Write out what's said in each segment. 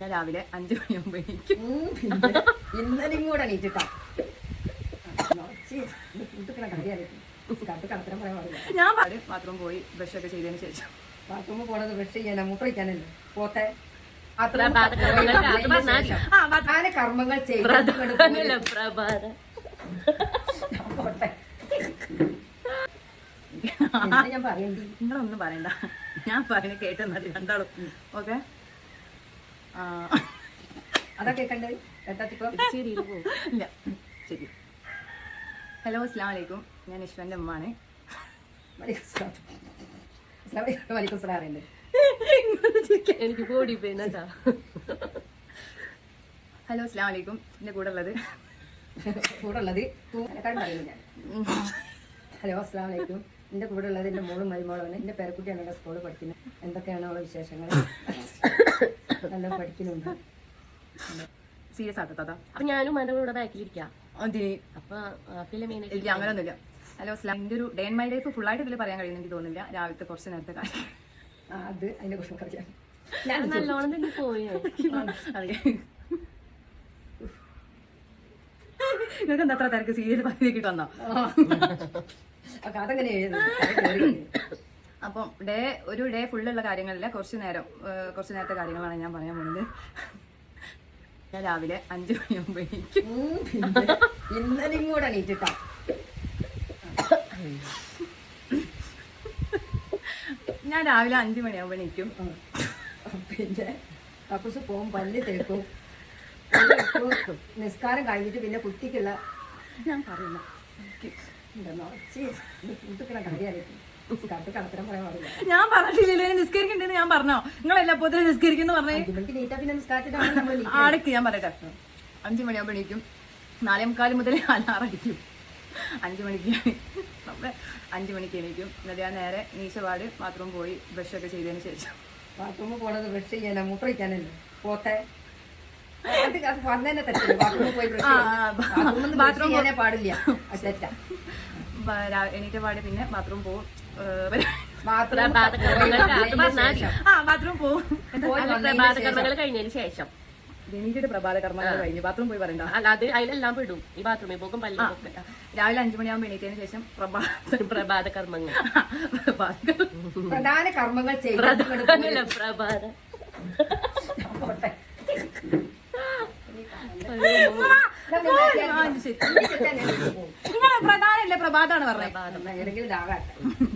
ഞാൻ രാവിലെ അഞ്ചു മണിയാകുമ്പോ എനിക്ക് ഉം, പിന്നെ ഇന്നലെയും കൂടെ എണീറ്റിട്ടാ. ഞാൻ പാട് ബാത്റൂം പോയി ബ്രഷൊക്കെ ചെയ്തതിന് ശേഷം. ബാത്റൂമിൽ പോണത് ബ്രഷ് ചെയ്യാനാ മൂത്രയിക്കാനല്ലേ പോത്തെ? പ്രധാന കർമ്മങ്ങൾ. നിങ്ങളൊന്നും പറയണ്ട. ഞാൻ പറയുന്നത് കേട്ട് മതി രണ്ടാളും ഓക്കെ? ഇല്ല. ശരി. ഹലോ അസ്സാം വലൈക്കും ഞാൻ യശ്വന്റെ വലിക്കും എനിക്ക് അതാ ഹലോ അസ്സാം വലൈക്കും എന്റെ കൂടെ ഉള്ളത്. കൂടെ ഉള്ളത്? ഞാൻ. ഹലോ അസ്സാം വലൈക്കും എന്റെ കൂടെ ഉള്ളത് എന്റെ മോളും മരുമോളാണ് എന്റെ പേരക്കുട്ടിയാണ് സ്കൂളിൽ പഠിക്കുന്നത്. എന്തൊക്കെയാണ് അവളെ വിശേഷങ്ങൾ? നല്ല പഠിക്കുന്നുണ്ട് സീരിയസ് ആക്കത്താ അപ്പൊ ഞാനും എന്റെ കൂടെ ബാക്കിലിരിക്കാം അപ്പൊ ഫിലിം ഇല്ല അങ്ങനെയൊന്നുമില്ല ഹലോ അസ്ലാം എന്റെ ഒരു ഡേ മൈ ലൈഫ് ഫുൾ ആയിട്ട് ഇതിൽ പറയാൻ കഴിയുന്ന എനിക്ക് തോന്നുന്നില്ല. രാവിലത്തെ കുറച്ച് നേരത്തെ കാര്യം. അത് അതിനെ കുറിച്ച് പറയാം ഞാൻ നല്ലോണം തന്നെ പോയി. നിങ്ങൾക്ക് എന്താ അത്ര തിരക്ക്? സീരിയൽ പറഞ്ഞേക്കിട്ട് വന്നോ? എഴുതുന്നത് അപ്പം ഡേ ഒരു ഡേ ഫുള്ളുള്ള കാര്യങ്ങളില്ല കുറച്ച് നേരം കുറച്ച് നേരത്തെ കാര്യങ്ങളാണ് ഞാൻ പറയാൻ പോകുന്നത് ഞാൻ രാവിലെ അഞ്ചു മണിയാകുമ്പോൾ എനിക്ക് ഉം, പിന്നെ ഇന്നലെയും കൂടെ എണീറ്റിട്ടാ. ഞാൻ രാവിലെ അഞ്ചു മണിയാകുമ്പോൾ എണീക്കും. പിന്നെ കക്കൂസ് പോവും പല്ല് തേക്കും. നിസ്കാരം കഴിഞ്ഞിട്ട് പിന്നെ കുട്ടിക്കുള്ള ഞാൻ പറയുന്നു പറയാൻ പാടില്ല ഞാൻ പറഞ്ഞിട്ടില്ലല്ലോ നിസ്കരിക്കണ്ടെന്ന് ഞാൻ പറഞ്ഞോ? നിങ്ങളെല്ലാം പോലും നിസ്കരിക്കുന്നു പറഞ്ഞേ. ആടക്ക് ഞാൻ പറയട്ടെ. അഞ്ചു മണിയാകുമ്പോൾ എണീക്കും. നാലേ മുക്കാൽ മുതൽ അലാറടിക്കും. അഞ്ചു മണിക്ക് നമ്മുടെ അഞ്ചു മണിക്ക് എണീക്കും. എന്നിട്ട് ഞാൻ നേരെ നീശപാട് ബാത്റൂം പോയി ബ്രഷ് ഒക്കെ ചെയ്തതിന് ശേഷം. ബാത്റൂമിൽ പോണത് ബ്രഷ് ചെയ്യാനാ? മൂത്രയ്ക്കാനല്ലേ പോട്ടെ ബാത്റൂം പാടില്ല. എണീറ്റ പാട് പിന്നെ ബാത്റൂം പോവും ആ ബാത്റൂം പോകും ശേഷം. കഴിഞ്ഞതിന് പ്രഭാത കർമ്മങ്ങൾ കഴിഞ്ഞു. ബാത്റൂം പോയി പറയണ്ട? അല്ലാതെ അത് അതിലെല്ലാം പെടും. ഈ ബാത്റൂമിൽ പോകും പല്ല് രാവിലെ അഞ്ചു മണിയാകുമ്പോൾ എണീറ്റതിന് ശേഷം പ്രഭാത പ്രഭാത കർമ്മങ്ങൾ പ്രധാന കർമ്മങ്ങൾ ചെയ്ത് പ്രഭാത പ്രധാനല്ലേ പ്രഭാതാണ് പറഞ്ഞത് ഏതെങ്കിലും ഇതാകട്ടെ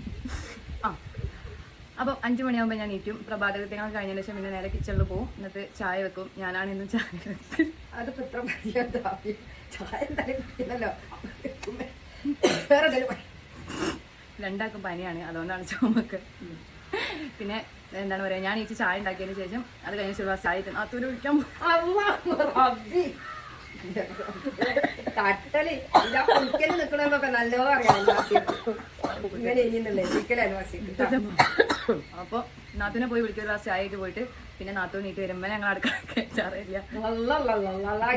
അപ്പൊ അഞ്ചു മണിയാകുമ്പോൾ ഞാൻ നീറ്റും പ്രഭാതകൃത്യങ്ങൾ കഴിഞ്ഞതിന് ശേഷം പിന്നെ നേരെ കിച്ചണിൽ പോകും എന്നിട്ട് ചായ വെക്കും. ഞാനാണ് ഇന്നും ചായ അത് അതിപ്പോ ഇത്ര കാപ്പി ചായ എന്തായാലും വേറെ. രണ്ടാൾക്കും പനിയാണ്. അതുകൊണ്ടാണ് ചുമക്ക്. പിന്നെ എന്താണ് പറയാ ഞാൻ ഈ ചായ ഉണ്ടാക്കിയതിന് ശേഷം അത് കഴിഞ്ഞ ശേഷം ചായ പോകും അള്ളാ, റബ്ബി. തട്ടൽ. ഇതാ കുടിക്കൽ നിക്കണമെന്നൊക്കെ നല്ലോ അറിയാം. അയൽവാസികൾക്ക്. നാത്തിനെ പോയി വിളിക്കൊരു ഗ്ലാസ് ചായ ആയിട്ട് പോയിട്ട് പിന്നെ നാത്തൂൻ നീട്ട് വരുമ്പോ ഞങ്ങൾ അടുക്കള കയറ്റാറില്ല.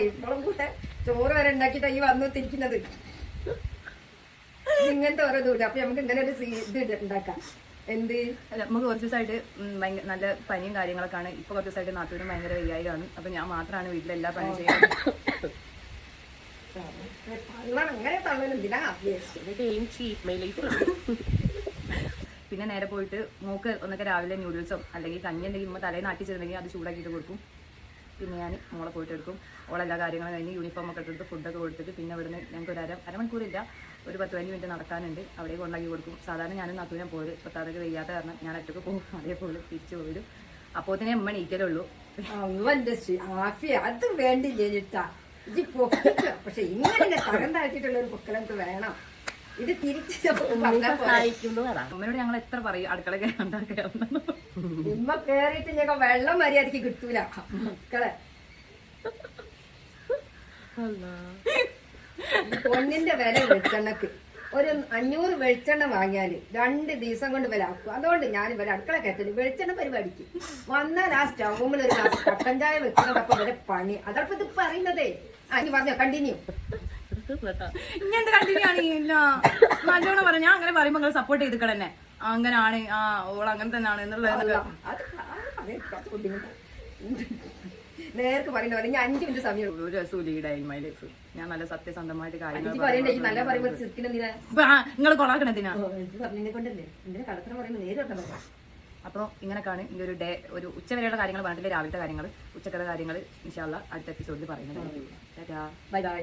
ഇപ്പോഴും കൂടെ ചോറ് വരെ ഉണ്ടാക്കിട്ടാ ഈ വന്നു തിരിക്കുന്നത്. ഇങ്ങനത്തെ ഓരോ ദൂരം അപ്പൊ നമുക്ക് ഇങ്ങനെ ഒരു ഇത് ഉണ്ടാക്കാം. എന്ത്? അല്ല നമുക്ക് കുറച്ച് ദിവസമായിട്ട് ഭയങ്കര നല്ല പനിയും കാര്യങ്ങളൊക്കെയാണ്. ഇപ്പൊ കുറച്ച് ദിവസമായിട്ട് നാത്തൂരും ഭയങ്കര വയ്യായിട്ടാണ് അപ്പൊ ഞാൻ മാത്രമാണ് വീട്ടിലെല്ലാ പണിയും ചെയ്യുന്നത്. അങ്ങനെ തള്ളണം? എന്തിനാ ആദ്യം ഗെയിം ചീപ്പ് മൈ ലൈഫ് പിന്നെ നേരെ പോയിട്ട് മോക്ക് ഒന്നൊക്കെ രാവിലെ ന്യൂഡിൽസോ അല്ലെങ്കിൽ കഞ്ഞി എന്തെങ്കിലും ഉമ്മ തലയിൽ അത് ചൂടാക്കിയിട്ട് കൊടുക്കും. പിന്നെ ഞാൻ മോളെ പോയിട്ട് എടുക്കും. ഓളെല്ലാ കാര്യങ്ങളും കഴിഞ്ഞ് യൂണിഫോം ഒക്കെ എടുത്ത് ഫുഡൊക്കെ കൊടുത്തിട്ട് പിന്നെ ഇവിടുന്ന് ഞങ്ങൾക്ക് ഒരു അര അരമണിക്കൂറില്ല. ഒരു പത്ത് പതിനഞ്ച് മിനിറ്റ് നടക്കാനുണ്ട്. അവിടെ കൊണ്ടാക്കി കൊടുക്കും. സാധാരണ ഞാനും നാത്തൂനെ പോയത് പത്താതൊക്കെ വയ്യാത്ത കാരണം ഞാൻ ഒറ്റയ്ക്ക് പോകും. അതേപോലെ തിരിച്ചു പോയിടും അപ്പോൾ തന്നെ അമ്മ നീക്കലുള്ളൂ ആഫി അത് വേണ്ടില്ല ഇത് പൊക്കിക്ക. പക്ഷെ ഇങ്ങനെ തരം താഴ്ത്തിയിട്ടുള്ള ഒരു പൊക്കലത്ത് വേണം. ഇത് തിരിച്ച് അമ്മയോട് ഞങ്ങൾ എത്ര പറയും? അടുക്കള ഉമ്മ കേറിയിട്ട് ഞങ്ങൾ വെള്ളം മര്യാദയ്ക്ക് കിട്ടൂല. മക്കളെ. പൊണ്ണിന്റെ പൊന്നിന്റെ വില വെളിച്ചെണ്ണക്ക്. ഒരു അഞ്ഞൂറ് വെളിച്ചെണ്ണ വാങ്ങിയാൽ രണ്ട് ദിവസം കൊണ്ട് വില ആക്കും. അതുകൊണ്ട് ഞാൻ ഇവരെ അടുക്കള കയറ്റില്ല വെളിച്ചെണ്ണ പരിപാടിക്ക്. വന്നാൽ ആ സ്റ്റൗമിൽ ഒരു കട്ടൻ ചായ വെക്കുന്നത് അപ്പൊ ഇവരെ പണി. അതപ്പോ ഇത് പറയുന്നതേ. ഇങ്ങനത്തെ കണ്ടിന്യൂ ആണ് ഇല്ല. നല്ലോണം പറയാം ഞാൻ അങ്ങനെ പറയുമ്പോൾ നിങ്ങൾ സപ്പോർട്ട് ചെയ്തിക്കടന്നെ അങ്ങനാണ് ആ ഓൾ അങ്ങനെ തന്നെയാണ് എന്നുള്ളത് നേരത്തെ നേർക്ക് പറയുന്ന പോലെ ഞാൻ അഞ്ചു മിനിറ്റ് സമയം ഒരു രസം ഇൻ മൈ ലൈഫ് ഞാൻ നല്ല സത്യസന്ധമായിട്ട് കാര്യങ്ങൾ പറയുമ്പോൾ ചിരിക്കണെന്തിനാ നിങ്ങൾ കൊളാക്കണതിനാ പറഞ്ഞതിനെ കൊണ്ടല്ലേ? എന്തിനാ കടത്തറ പറയുന്നത് നേരെ പറഞ്ഞാൽ പറയാം അപ്പോൾ ഇങ്ങനെയൊക്കെയാണ് ഈ ഒരു ഡേ ഒരു ഉച്ചവരെയുള്ള കാര്യങ്ങൾ പറഞ്ഞിട്ടില്ല രാവിലത്തെ കാര്യങ്ങൾ ഉച്ചക്കത്തെ കാര്യങ്ങൾ ഇൻഷാല്ല അടുത്ത എപ്പിസോഡിൽ പറയുന്നത്. Bye bye